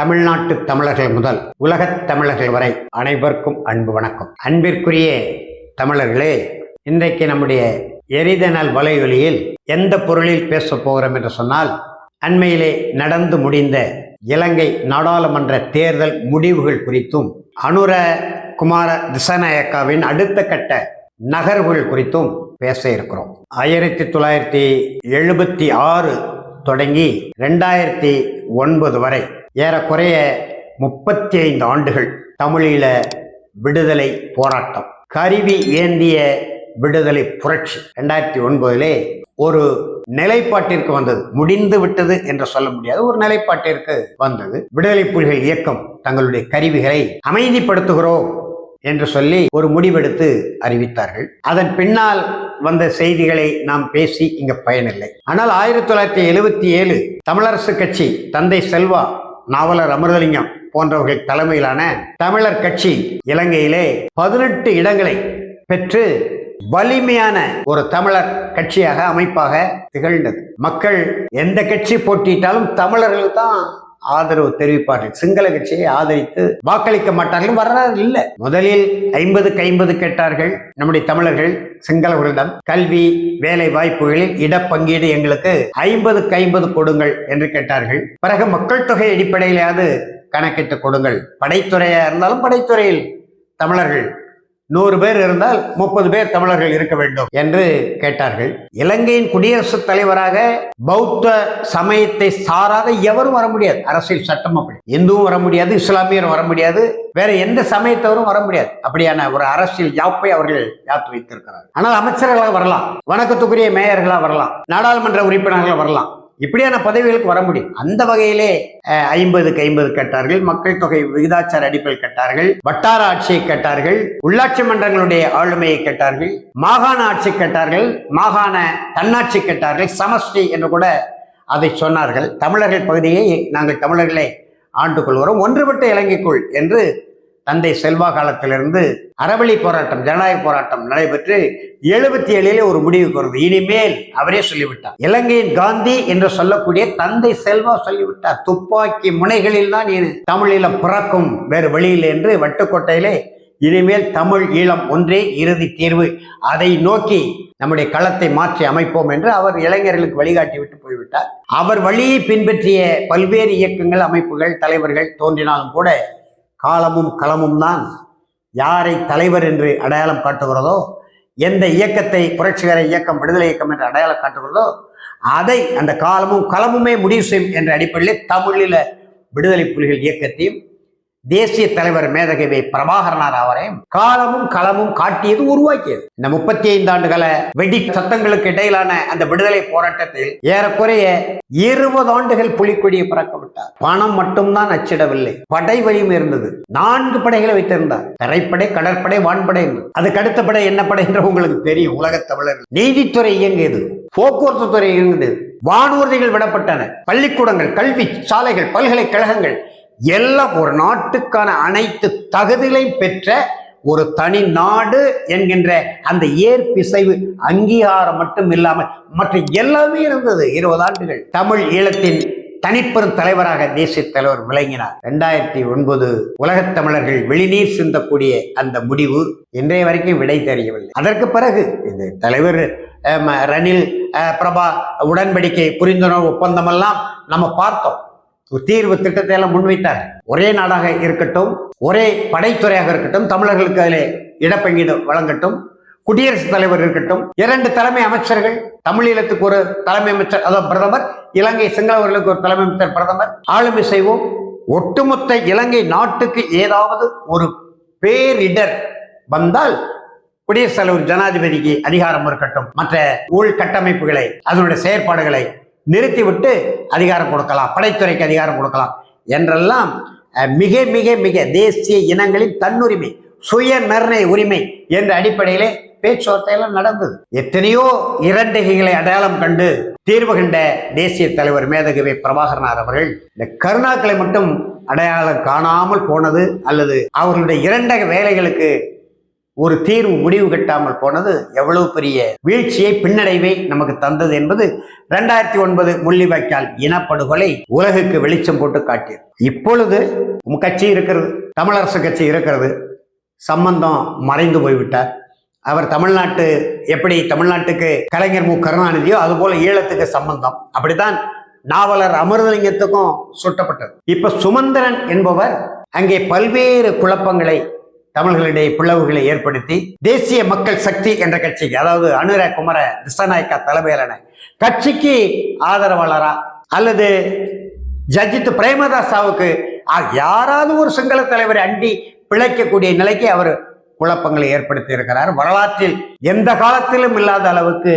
தமிழ்நாட்டு தமிழர்கள் முதல் உலகத் தமிழர்கள் வரை அனைவருக்கும் அன்பு வணக்கம். அன்பிற்குரிய தமிழர்களே இன்றைக்கு நம்முடைய எரிதனல் வலையொலியில் எந்த பொருளில் பேசப் போகிறோம் என்று சொன்னால் அண்மையிலே நடந்து முடிந்த இலங்கை நாடாளுமன்ற தேர்தல் முடிவுகள் குறித்தும் அனுர குமார திசநாயக்காவின் அடுத்த கட்ட நகர்வுகள் குறித்தும் பேச இருக்கிறோம். ஆயிரத்தி தொள்ளாயிரத்தி எழுபத்தி ஆறு தொடங்கி ரெண்டாயிரத்தி ஒன்பது வரை ஏறக்குறைய முப்பத்தி ஐந்து ஆண்டுகள் தமிழீழ விடுதலை போராட்டம். கருவி ஏந்திய விடுதலை புரட்சி ரெண்டாயிரத்தி ஒன்பதிலே ஒரு நிலைப்பாட்டிற்கு வந்தது. முடிந்து விட்டது என்று சொல்ல முடியாது. ஒரு நிலைப்பாட்டிற்கு வந்தது. விடுதலை புலிகள் இயக்கம் தங்களுடைய கருவிகளை அமைதிப்படுத்துகிறோம் என்று சொல்லி ஒரு முடிவெடுத்து அறிவித்தார்கள். அதன் பின்னால் வந்த செய்திகளை நாம் பேசி இங்கு பயனில்லை. ஆனால் ஆயிரத்தி தொள்ளாயிரத்தி எழுபத்தி ஏழு தமிழரசு கட்சி தந்தை செல்வா நாவலர் அமிர்தலிங்கம் போன்றவர்கள் தலைமையிலான தமிழர் கட்சி இலங்கையிலே பதினெட்டு இடங்களை பெற்று வலிமையான ஒரு தமிழர் கட்சியாக அமைப்பாக திகழ்ந்தது. மக்கள் எந்த கட்சி போட்டியிட்டாலும் தமிழர்கள் தான் ஆதரவு தெரிவிப்பார்கள். சிங்கள கட்சியை ஆதரித்து வாக்களிக்க மாட்டார்கள். வரலாறு இல்லை. முதலில் ஐம்பதுக்கு ஐம்பது கேட்டார்கள். நம்முடைய தமிழர்கள் சிங்களவர்களிடம் கல்வி வேலை வாய்ப்புகளில் இடப்பங்கீடு எங்களுக்கு ஐம்பதுக்கு ஐம்பது கொடுங்கள் என்று கேட்டார்கள். பிறகு மக்கள் தொகை அடிப்படையிலாவது கணக்கிட்டு கொடுங்கள். படைத்துறையா இருந்தாலும் படைத்துறையில் தமிழர்கள் நூறு பேர் இருந்தால் முப்பது பேர் தமிழர்கள் இருக்க வேண்டும் என்று கேட்டார்கள். இலங்கையின் குடியரசுத் தலைவராக பௌத்த சமயத்தை சாராத எவரும் வர முடியாது. அரசியல் சட்டம் அப்படி. இந்துவும் வர முடியாது இஸ்லாமியரும் வர முடியாது வேற எந்த சமயத்தவரும் வர முடியாது. அப்படியான ஒரு அரசியல் யாப்பை அவர்கள் யாத்து வைத்திருக்கிறார் ஆனால் அமைச்சர்களாக வரலாம் வணக்கத்துக்குரிய மேயர்களாக வரலாம் நாடாளுமன்ற உறுப்பினர்களாக வரலாம். இப்படியான பதவிகளுக்கு வர முடியும். அந்த வகையிலே ஐம்பதுக்கு ஐம்பது கட்டார்கள். மக்கள் தொகை விகிதாச்சார அடிப்படையில் கட்டார்கள். வட்டார ஆட்சியை கட்டார்கள். உள்ளாட்சி மன்றங்களுடைய ஆளுமையை கட்டார்கள். மாகாண ஆட்சி கட்டார்கள். மாகாண தன்னாட்சி கட்டார்கள். சமஷ்டி என்று கூட அதை சொன்னார்கள். தமிழர்கள் பகுதியை நாங்கள் தமிழர்களை ஆண்டு கொள்கிறோம் ஒன்றுபட்ட இலங்கைக்குள் என்று தந்தை செல்வா காலத்திலிருந்து அறவழி போராட்டம் ஜனநாயக போராட்டம் நடைபெற்று எழுபத்தி ஏழிலே ஒரு முடிவுக்கு வருது. இனிமேல் அவரே சொல்லிவிட்டார். இலங்கையின் காந்தி என்று சொல்லக்கூடிய தந்தை செல்வா சொல்லிவிட்டார். துப்பாக்கி முனைகளில் தான் தமிழில பிறக்கும் வேறு வழியில் என்று வட்டுக்கோட்டையிலே இனிமேல் தமிழ் ஈழம் ஒன்றே இறுதி தீர்வு. அதை நோக்கி நம்முடைய களத்தை மாற்றி அமைப்போம் என்று அவர் இளைஞர்களுக்கு வழிகாட்டி விட்டு போய்விட்டார். அவர் வழியை பின்பற்றிய பல்வேறு இயக்கங்கள் அமைப்புகள் தலைவர்கள் தோன்றினாலும் கூட காலமும் களமும் தான் யாரை தலைவர் என்று அடையாளம் காட்டுகிறதோ எந்த இயக்கத்தை புரட்சிகர இயக்கம் விடுதலை இயக்கம் என்று அடையாளம் காட்டுகிறதோ அதை அந்த காலமும் களமுமே முடிவு செய்யும் என்ற அடிப்படையில் தமிழில் விடுதலை புலிகள் இயக்கத்தையும் தேசிய தலைவர் மேதகவி பிரபாகரனார் அவரையும் காலமும் களமும் காட்டியது உருவாக்கியது. இந்த முப்பத்தி ஐந்து ஆண்டுகள வெடி சத்தங்களுக்கு இடையிலான அந்த விடுதலை போராட்டத்தில் ஏறக்குறைய இருபது ஆண்டுகள் புலிக்கொடியை பறக்க விட்டார். பணம் மட்டும்தான் அச்சிடவில்லை. படை வலியும் இருந்தது. நான்கு படைகளை வைத்திருந்தார். தரைப்படை கடற்படை வான்படை அதுக்கு அடுத்த படை என்ன படை என்று உங்களுக்கு தெரியும். உலகத் தமிழர். நீதித்துறை இயங்கியது. போக்குவரத்து துறை இயங்கியது. வானூர்திகள் விடப்பட்டன. பள்ளிக்கூடங்கள் கல்வி சாலைகள் பல்கலைக்கழகங்கள் எல்லாம் ஒரு நாட்டுக்கான அனைத்து தகுதிகளையும் பெற்ற ஒரு தனி நாடு என்கின்ற அந்த ஏற்பிசைவு அங்கீகாரம் மட்டும் இல்லாமல் மற்ற எல்லாமே இருந்தது. இருபது ஆண்டுகள் தமிழ் ஈழத்தின் தனிப்பெரும் தலைவராக தேசிய தலைவர் விளங்கினார். ரெண்டாயிரத்தி ஒன்பது உலகத் தமிழர்கள் வெளிநீர் சிந்தக்கூடிய அந்த முடிவு இன்றைய வரைக்கும் விடை தெரியவில்லை. அதற்கு பிறகு இந்த தலைவர் ரணில் பிரபா உடன்படிக்கை புரிந்துணர்வு ஒப்பந்தமெல்லாம் நம்ம பார்த்தோம். தீர்வு திட்டத்தை எல்லாம் முன்வைத்தார். ஒரே நாடாக இருக்கட்டும் ஒரே படைத்துறையாக இருக்கட்டும் தமிழர்களுக்கு அதிலே இடப்பங்கீடு வழங்கட்டும் குடியரசுத் தலைவர் இருக்கட்டும் இரண்டு தலைமை அமைச்சர்கள் தமிழீழத்துக்கு ஒரு தலைமை அமைச்சர் அதாவது பிரதமர் இலங்கை சிங்களவர்களுக்கு ஒரு தலைமை அமைச்சர் பிரதமர் ஆளுமை செய்வோம். ஒட்டுமொத்த இலங்கை நாட்டுக்கு ஏதாவது ஒரு பேரிடர் வந்தால் குடியரசுத் தலைவர் ஜனாதிபதிக்கு அதிகாரம் இருக்கட்டும். மற்ற உள்கட்டமைப்புகளை அதனுடைய செயற்பாடுகளை நிறுத்திவிட்டு அதிகாரம் கொடுக்கலாம். படைத்துறைக்கு அதிகாரம் கொடுக்கலாம். என்றெல்லாம் மிக மிக மிக தேசிய இனங்களின் தன்னுரிமை சுய நிர்ணய உரிமை என்ற அடிப்படையிலே பேச்சுவார்த்தையெல்லாம் நடந்தது. எத்தனையோ இரண்டுகைகளை அடையாளம் கண்டு தீர்வு கண்ட தேசிய தலைவர் மேதகவி பிரபாகரனார் அவர்கள் இந்த கருணாக்களை மட்டும் அடையாளம் காணாமல் போனது அல்லது அவர்களுடைய இரண்டக வேலைகளுக்கு ஒரு தீர்வு முடிவு கட்டாமல் போனது எவ்வளவு பெரிய வீழ்ச்சியை பின்னடைவை நமக்கு தந்தது என்பது ரெண்டாயிரத்தி ஒன்பது முள்ளிவாய்க்கால் இனப்படுகொலை உலகுக்கு வெளிச்சம் போட்டு காட்டியது. இப்பொழுது கட்சி இருக்கிறது தமிழரசு கட்சி இருக்கிறது. சம்பந்தம் மறைந்து போய்விட்டார். அவர் தமிழ்நாட்டு எப்படி தமிழ்நாட்டுக்கு கலைஞர் மு. கருணாநிதியோ அதுபோல ஈழத்துக்கு சம்பந்தம். அப்படித்தான் நாவலர் அமிர்தலிங்கத்துக்கும் சுட்டப்பட்டது. இப்ப சுமந்திரன் என்பவர் அங்கே பல்வேறு குழப்பங்களை தமிழர்களிடையே பிளவுகளை ஏற்படுத்தி தேசிய மக்கள் சக்தி என்ற கட்சிக்கு அதாவது அனுர குமர திசநாயக்கா தலைமையிலான கட்சிக்கு ஆதரவாளரா அல்லது ஜஜித் பிரேமதாசாவுக்கு யாராவது ஒரு சிங்கள தலைவரை அண்டி பிழைக்கக்கூடிய நிலைக்கு அவர் குழப்பங்களை ஏற்படுத்தி இருக்கிறார். வரலாற்றில் எந்த காலத்திலும் இல்லாத அளவுக்கு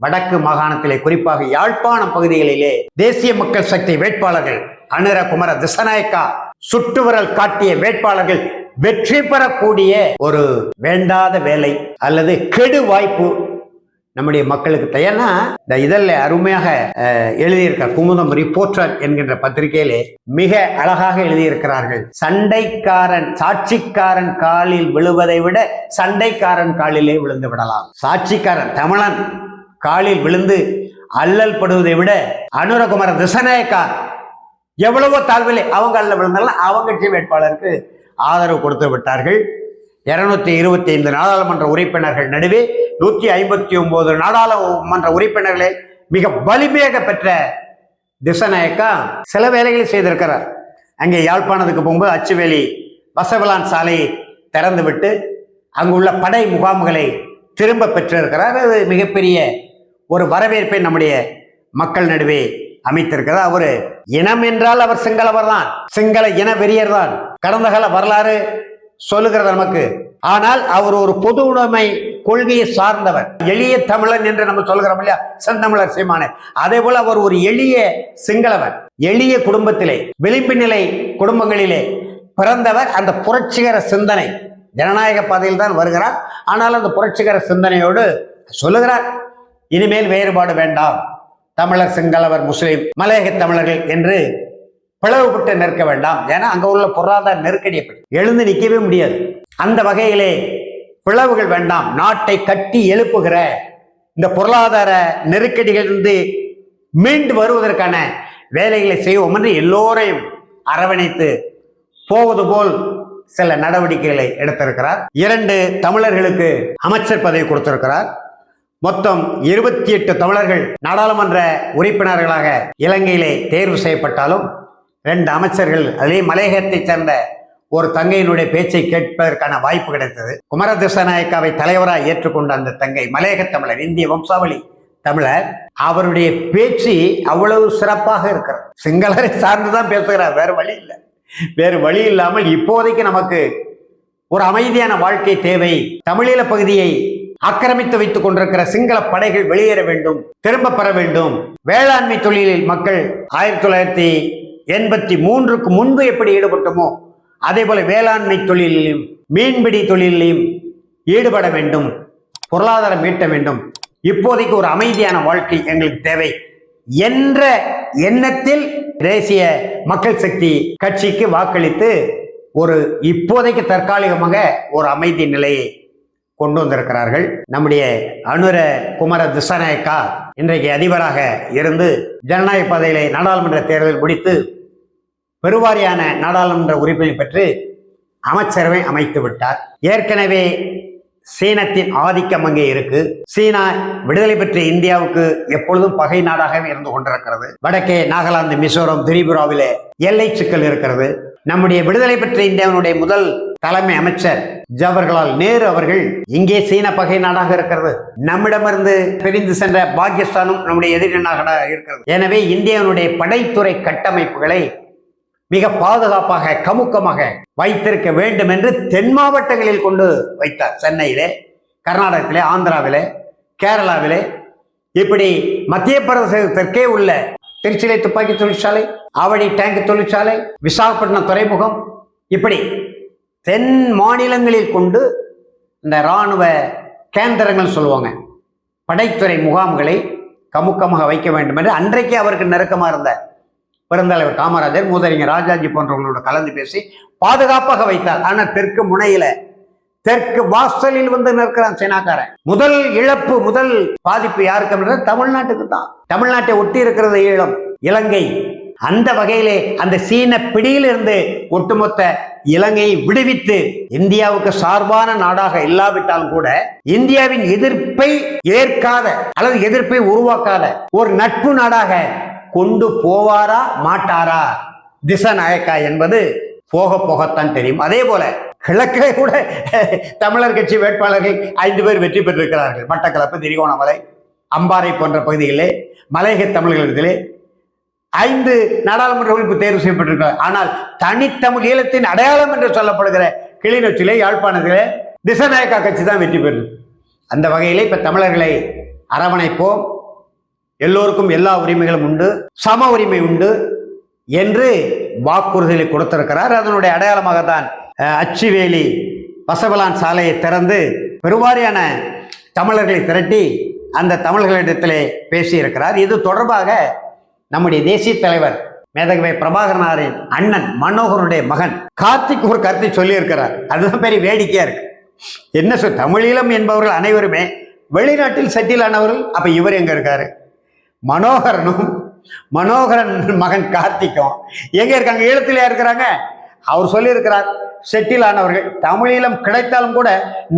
வடக்கு மாகாணத்திலே குறிப்பாக யாழ்ப்பாணம் பகுதிகளிலே தேசிய மக்கள் சக்தி வேட்பாளர்கள் அனுர குமர திசநாயக்கா சுற்றுவரல் காட்டிய வேட்பாளர்கள் வெற்றி பெறக்கூடிய ஒரு வேண்டாத வேலை அல்லது கெடு வாய்ப்பு நம்முடைய மக்களுக்கு தயார்னா இந்த இதழில் அருமையாக எழுதியிருக்க எழுதியிருக்கார் குமுதம் ரிப்போர்ட்டர் என்கின்ற பத்திரிகையிலே மிக அழகாக எழுதியிருக்கிறார்கள். சண்டைக்காரன் சாட்சிக்காரன் காலில் விழுவதை விட சண்டைக்காரன் காலிலே விழுந்து விடலாம். சாட்சிக்காரன் தமிழன் காலில் விழுந்து அல்லல் படுவதை விட அனுரகுமார திசநாயக்கார் எவ்வளவோ தாழ்விலே அவங்க அல்ல விழுந்தாலும் அவங்க கட்சி வேட்பாளருக்கு ஆதரவு கொடுத்து விட்டார்கள். இருநூத்தி இருபத்தி ஐந்து நாடாளுமன்ற உறுப்பினர்கள் நடுவே நூற்றி ஐம்பத்தி ஒன்பது நாடாளுமன்ற உறுப்பினர்களை மிக வலிமையாக பெற்ற திசநாயக்கா சில வேலைகளை செய்திருக்கிறார். அங்கே யாழ்ப்பாணத்துக்கு போகும்போது அச்சுவேலி வசவலான் சாலையை திறந்து விட்டு அங்குள்ள படை முகாம்களை திரும்ப பெற்றிருக்கிறார். அது மிகப்பெரிய ஒரு வரவேற்பை நம்முடைய மக்கள் நடுவே அமைத்திருக்கிறார். அவர் இனம் என்றால் அவர் சிங்களவர் தான் சிங்கள இன வெறியர் தான் கடந்த கால வரலாறு சொல்லுகிறது நமக்கு. ஆனால் அவர் ஒரு பொது உடைமை கொள்கையை சார்ந்தவர். எளிய தமிழன் என்று நம்ம சொல்கிறோம் இல்லையா? செந்தமிழர் சீமானே. அதே போல அவர் ஒரு எளிய சிங்களவர் எளிய குடும்பத்திலே விளிம்பு நிலை குடும்பங்களிலே பிறந்தவர் அந்த புரட்சிகர சிந்தனை. ஜனநாயக பாதையில் தான் வருகிறார். ஆனால் அந்த புரட்சிகர சிந்தனையோடு சொல்லுகிறார். இனிமேல் வேறுபாடு வேண்டாம். தமிழர் சிங்களவர் முஸ்லீம் மலையக தமிழர்கள் என்று பிளவுபட்டு நிற்க வேண்டாம். ஏன்னா அங்க உள்ள பொருளாதார நெருக்கடி எழுந்து நிற்கவே முடியாது. அந்த வகையிலே பிளவுகள் வேண்டாம். நாட்டை கட்டி எழுப்புகிற இந்த பொருளாதார நெருக்கடிகளிலிருந்து மீண்டு வருவதற்கான வேலைகளை செய்வோம் என்று எல்லோரையும் அரவணைத்து போவது போல் சில நடவடிக்கைகளை எடுத்திருக்கிறார். இரண்டு தமிழர்களுக்கு அமைச்சர் பதவி கொடுத்திருக்கிறார். மொத்தம் இருபத்தி எட்டு தமிழர்கள் நாடாளுமன்ற உறுப்பினர்களாக இலங்கையிலே தேர்வு செய்யப்பட்டாலும் ரெண்டு அமைச்சர்கள் அதிலே மலையகத்தைச் சேர்ந்த ஒரு தங்கையினுடைய பேச்சை கேட்பதற்கான வாய்ப்பு கிடைத்தது. குமர திசாநாயக்காவை தலைவராக ஏற்றுக்கொண்ட அந்த தங்கை மலையக தமிழர் இந்திய வம்சாவளி தமிழர். அவருடைய பேச்சு அவ்வளவு சிறப்பாக இருக்கிறது. சிங்களரை சார்ந்துதான் பேசுகிறார் வேறு வழி இல்லை. வேறு வழி இல்லாமல் இப்போதைக்கு நமக்கு ஒரு அமைதியான வாழ்க்கை தேவை. தமிழீழ பகுதியை ஆக்கிரமித்து வைத்துக் கொண்டிருக்கிற சிங்கள படைகள் வெளியேற வேண்டும் திரும்ப பெற வேண்டும். வேளாண்மை தொழிலில் மக்கள் ஆயிரத்தி தொள்ளாயிரத்தி எண்பத்தி மூன்றுக்கு முன்பு எப்படி ஈடுபட்டோமோ அதே போல வேளாண்மை தொழிலையும் மீன்பிடி தொழிலையும் ஈடுபட வேண்டும் பொருளாதாரம் மீட்ட வேண்டும். இப்போதைக்கு ஒரு அமைதியான வாழ்க்கை எங்களுக்கு தேவை என்ற எண்ணத்தில் தேசிய மக்கள் சக்தி கட்சிக்கு வாக்களித்து ஒரு இப்போதைக்கு தற்காலிகமாக ஒரு அமைதி நிலையை கொண்டு வந்திருக்கிறார்கள். நம்முடைய அனுர குமர திசாநாயக்கா இன்றைக்கு அதிபராக இருந்து ஜனநாயக பதவியிலே நாடாளுமன்ற தேர்தல் முடித்து பெருவாரியான நாடாளுமன்ற உறுப்பினை பெற்று அமைச்சரவை அமைத்து விட்டார். ஏற்கனவே சீனத்தின் ஆதிக்கம் அங்கே இருக்கு. சீனா விடுதலை பெற்ற இந்தியாவுக்கு எப்பொழுதும் பகை நாடாகவே இருந்து கொண்டிருக்கிறது. வடக்கே நாகாலாந்து மிசோரம் திரிபுராவிலே எல்லை சிக்கல் இருக்கிறது. நம்முடைய விடுதலை பெற்ற இந்தியாவினுடைய முதல் தலைமை அமைச்சர் ஜவஹர்லால் நேரு அவர்கள் இங்கே சீன பகை நாடாக இருக்கிறது. நம்மிடமிருந்து பிரிந்து சென்ற பாகிஸ்தானும் நம்முடைய எதிரி நாடாக இருக்கிறது. எனவே இந்தியாவுடைய படைத்துறை கட்டமைப்புகளை மிக பாதுகாப்பாக கமுக்கமாக வைத்திருக்க வேண்டும் என்று தென் மாவட்டங்களில் கொண்டு வைத்தார். சென்னையிலே கர்நாடகத்திலே ஆந்திராவிலே கேரளாவிலே. இப்படி மத்திய பிரதேசத்திற்கே உள்ள திருச்சிலை துப்பாக்கி தொழிற்சாலை ஆவடி டேங்க் தொழிற்சாலை விசாகப்பட்டினம் துறைமுகம் இப்படி தென் மாநிலங்களில் கொண்டு இந்த இராணுவ கேந்திரங்கள் சொல்லுவாங்க. படைத்துறை முகாம்களை கமுக்கமாக வைக்க வேண்டும் என்று அன்றைக்கே அவருக்கு நெருக்கமாக இருந்த பெருந்தலைவர் காமராஜர் மூதறிஞர் ராஜாஜி போன்றவங்களோட கலந்து பேசி பாதுகாப்பாக வைத்தார். ஆனால் தெற்கு முனையில தெற்கு வாசலில் வந்து நிற்கிறான் சீனாக்காரன். முதல் இழப்பு முதல் பாதிப்பு யாருக்கு தமிழ்நாட்டுக்கு தான். தமிழ்நாட்டை ஒட்டி இருக்கிறது ஈழம் இலங்கை அந்த வகையிலே அந்த சீன பிடியிலிருந்து ஒட்டுமொத்த இலங்கையை விடுவித்து இந்தியாவுக்கு சார்பான நாடாக இல்லாவிட்டாலும் கூட இந்தியாவின் எதிர்ப்பை ஏற்காத அல்லது எதிர்ப்பை உருவாக்காத ஒரு நட்பு நாடாக கொண்டு போவாரா மாட்டாரா? திசநாயக்கா என்பது போக போகத்தான் தெரியும். அதே போல கிழக்கிலே கூட தமிழர் கட்சி வேட்பாளர்கள் ஐந்து பேர் வெற்றி பெற்றிருக்கிறார்கள். மட்டக்களப்பு திரிகோணமலை அம்பாறை போன்ற பகுதிகளிலே மலையக தமிழர்களிடத்திலே ஐந்து நாடாளுமன்ற உறுப்பு தேர்வு செய்யப்பட்டிருக்கிறார் ஆனால் தனித்தமிழ் ஈழத்தின் அடையாளம் என்று சொல்லப்படுகிற கிளிநொச்சியிலே யாழ்ப்பாணத்திலே திசநாயக்கா கட்சி தான் வெற்றி பெறும் அந்த வகையில் இப்ப தமிழர்களை அரவணைப்போம். எல்லோருக்கும் எல்லா உரிமைகளும் உண்டு சம உரிமை உண்டு என்று வாக்குறுதிகளை கொடுத்திருக்கிறார். அதனுடைய அடையாளமாக தான் அச்சுவேலி பசவலான் சாலையை திறந்து பெருவாரியான தமிழர்களை திரட்டி அந்த தமிழர்களிடத்திலே பேசியிருக்கிறார். இது தொடர்பாக நம்முடைய தேசிய தலைவர் மேதகவை பிரபாகரனாரின் அண்ணன் மனோகருடைய மகன் கார்த்திக் ஒரு கருத்தை சொல்லியிருக்கிறார். அதுதான் பெரிய வேடிக்கையா இருக்கு. என்ன சொல் தமிழீழம் என்பவர்கள் அனைவருமே வெளிநாட்டில் செட்டில் ஆனவர்கள் அப்ப இவர் எங்க இருக்காரு? மனோகரனும் மனோகரன் மகன் கார்த்திக்கும் எங்க இருக்காங்க? ஈழத்திலே இருக்கிறாங்க? அவர் சொல்லியிருக்கிறார் செட்டில் ஆனவர்கள் தமிழீழம் கிடைத்தாலும் கூட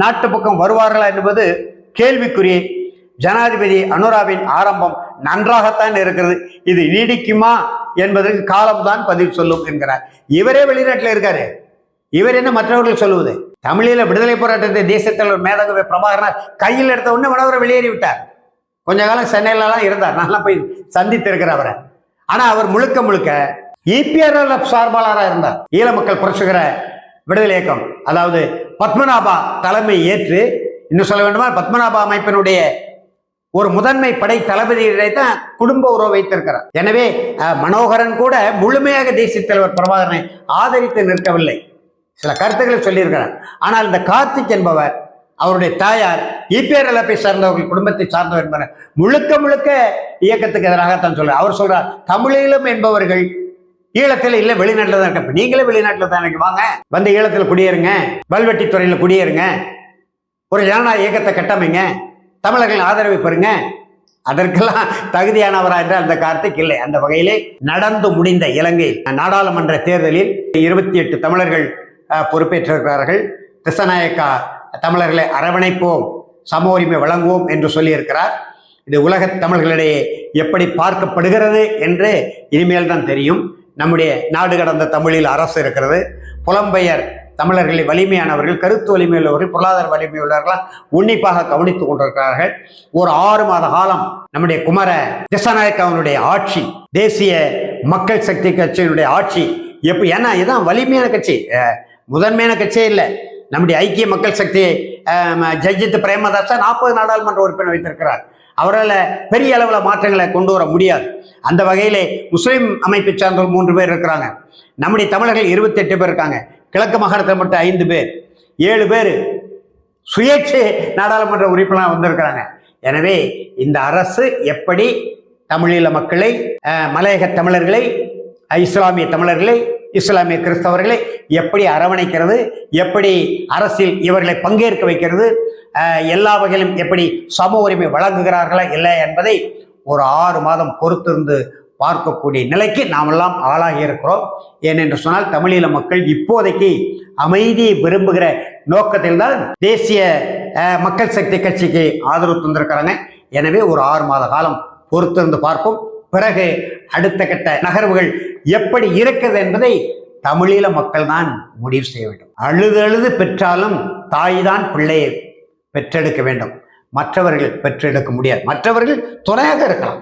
நாட்டு பக்கம் வருவார்களா என்பது கேள்விக்குரிய ஜனாதிபதி அனுராவின் ஆரம்பம் நன்றாகத்தான் இருக்கிறது. இது நீடிக்குமா என்பதற்கு காலம்தான் பதில் சொல்லும் என்கிறார். இவரே வெளிநாட்டில் இருக்காரு. இவர் என்ன மற்றவர்கள் சொல்லுவது? தமிழில விடுதலை போராட்டத்தை தேசிய தலைவர் மேதகவி பிரபாகரனார் கையில் எடுத்த உடனே மனவரை வெளியேறி விட்டார். கொஞ்ச காலம் சென்னையிலலாம் இருந்தார். நல்லா போய் சந்தித்திருக்கிற அவரை. ஆனா அவர் முழுக்க முழுக்க இபிஆர்எல் சார்பாளராக இருந்தார். ஈழ மக்கள் புரட்சிகர விடுதலை இயக்கம். அதாவது பத்மநாபா தலைமை ஏற்று இன்னும் சொல்ல வேண்டுமா? பத்மநாபா அமைப்பினுடைய ஒரு முதன்மை படை தளபதியிடையே தான் குடும்ப உறவு வைத்திருக்கிறார். எனவே மனோகரன் கூட முழுமையாக தேசிய தலைவர் பிரபாகரனை ஆதரித்து நிற்கவில்லை. சில கருத்துக்களை சொல்லியிருக்கிறார். ஆனால் இந்த கார்த்திக் என்பவர் அவருடைய தாயார் இபிஆர் இழப்பை சார்ந்தவர்கள் குடும்பத்தை சார்ந்தவர் என்பவர் முழுக்க முழுக்க இயக்கத்துக்கு எதிராகத்தான் சொல்றார். அவர் சொல்றார் தமிழீழம் என்பவர்கள் ஈழத்தில் இல்லை வெளிநாட்டில் தான் இருக்க நீங்களே வெளிநாட்டில் தான் இருக்கு வாங்க. வந்து ஈழத்தில் குடியேறுங்க. வல்வெட்டித்துறையில் குடியேறுங்க. ஒரு ஜனநாயக இயக்கத்தை கட்டமைங்க. தமிழர்களின் ஆதரவை பெறுங்க. அதற்கெல்லாம் தகுதியானவரா என்ற அந்த கார்த்திக் இல்லை. அந்த வகையிலே நடந்து முடிந்த இலங்கை நாடாளுமன்ற தேர்தலில் இருபத்தி எட்டு தமிழர்கள் பொறுப்பேற்றிருக்கிறார்கள். திசநாயக்கா தமிழர்களை அரவணைப்போம் சம உரிமை வழங்குவோம் என்று சொல்லியிருக்கிறார். இது உலகத் தமிழர்களிடையே எப்படி பார்க்கப்படுகிறது என்று இனிமேல் தான் தெரியும். நம்முடைய நாடு கடந்த தமிழில் அரசு இருக்கிறது. புலம்பெயர் தமிழர்களை வலிமையானவர்கள் கருத்து வலிமை உள்ளவர்கள் பொருளாதார வலிமை உள்ளவர்களாக உன்னிப்பாக கவனித்துக் கொண்டிருக்கிறார்கள். ஒரு ஆறு மாத காலம் நம்முடைய குமர திசநாயக்காவினுடைய ஆட்சி தேசிய மக்கள் சக்தி கட்சியினுடைய ஆட்சி. எப்போ ஏன்னா இதுதான் வலிமையான கட்சி. முதன்மையான கட்சியே இல்லை. நம்முடைய ஐக்கிய மக்கள் சக்தி அஹ், பிரேமதாசா நாற்பது நாடாளுமன்ற உறுப்பினர் வைத்திருக்கிறார். அவரால் பெரிய அளவில் மாற்றங்களை கொண்டு வர முடியாது. அந்த வகையிலே முஸ்லீம் அமைப்பை சார்ந்தவர் மூன்று பேர் இருக்கிறாங்க. நம்முடைய தமிழர்கள் இருபத்தெட்டு பேர் இருக்காங்க. கிழக்கு மாகாணத்தில் மட்டும் ஐந்து பேர் ஏழு பேர். சுயேட்சை நாடாளுமன்ற உறுப்பினர் வந்திருக்கிறாங்க. எனவே இந்த அரசு எப்படி தமிழீழ மக்களை மலையக தமிழர்களை இஸ்லாமிய தமிழர்களை இஸ்லாமிய கிறிஸ்தவர்களை எப்படி அரவணைக்கிறது எப்படி அரசில் இவர்களை பங்கேற்க வைக்கிறது எல்லா வகையிலும் எப்படி சம உரிமை வழங்குகிறார்களா இல்லை என்பதை ஒரு ஆறு மாதம் பொறுத்திருந்து பார்க்கக்கூடிய நிலைக்கு நாமெல்லாம் ஆளாகி இருக்கிறோம் ஏனென்று சொன்னால் தமிழீழ மக்கள் இப்போதைக்கு அமைதியை விரும்புகிற நோக்கத்தில் தான் தேசிய மக்கள் சக்தி கட்சிக்கு ஆதரவு தந்திருக்கிறாங்க. எனவே ஒரு ஆறு மாத காலம் பொறுத்திருந்து பார்ப்போம். பிறகு அடுத்த கட்ட நகர்வுகள் எப்படி இருக்கிறது என்பதை தமிழீழ மக்கள் தான் முடிவு செய்ய வேண்டும். அழுது அழுது பெற்றாலும் தாய் தான் பிள்ளையை பெற்றெடுக்க வேண்டும். மற்றவர்கள் பெற்றெடுக்க முடியாது. மற்றவர்கள் துணையாக இருக்கலாம்.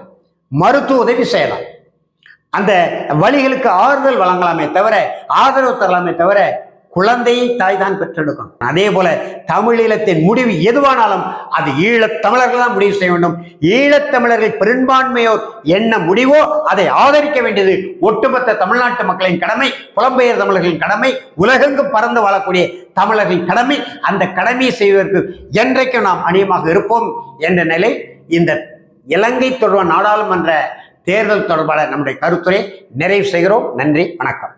மருத்துவ உதவி செய்யலாம். அந்த வழிகளுக்கு ஆறுதல் வழங்கலாமே தவிர ஆதரவு தரலாமே தவிர குழந்தையை தாய் தான் பெற்றெடுக்கும் அதே போல தமிழீழத்தின் முடிவு எதுவானாலும் அது ஈழத் தமிழர்கள் தான் முடிவு செய்ய வேண்டும். ஈழத்தமிழர்கள் பெரும்பான்மையோர் என்ன முடிவோ அதை ஆதரிக்க வேண்டியது ஒட்டுமொத்த தமிழ்நாட்டு மக்களின் கடமை புலம்பெயர் தமிழர்களின் கடமை உலகெங்கும் பறந்து வாழக்கூடிய தமிழர்களின் கடமை. அந்த கடமையை செய்வதற்கு என்றைக்கும் நாம் அணியமாக இருப்போம் என்ற நிலை இந்த இலங்கை தொடர்பான நாடாளுமன்ற தேர்தல் தொடர்பான நம்முடைய கருத்துரை நிறைவு செய்கிறோம். நன்றி வணக்கம்.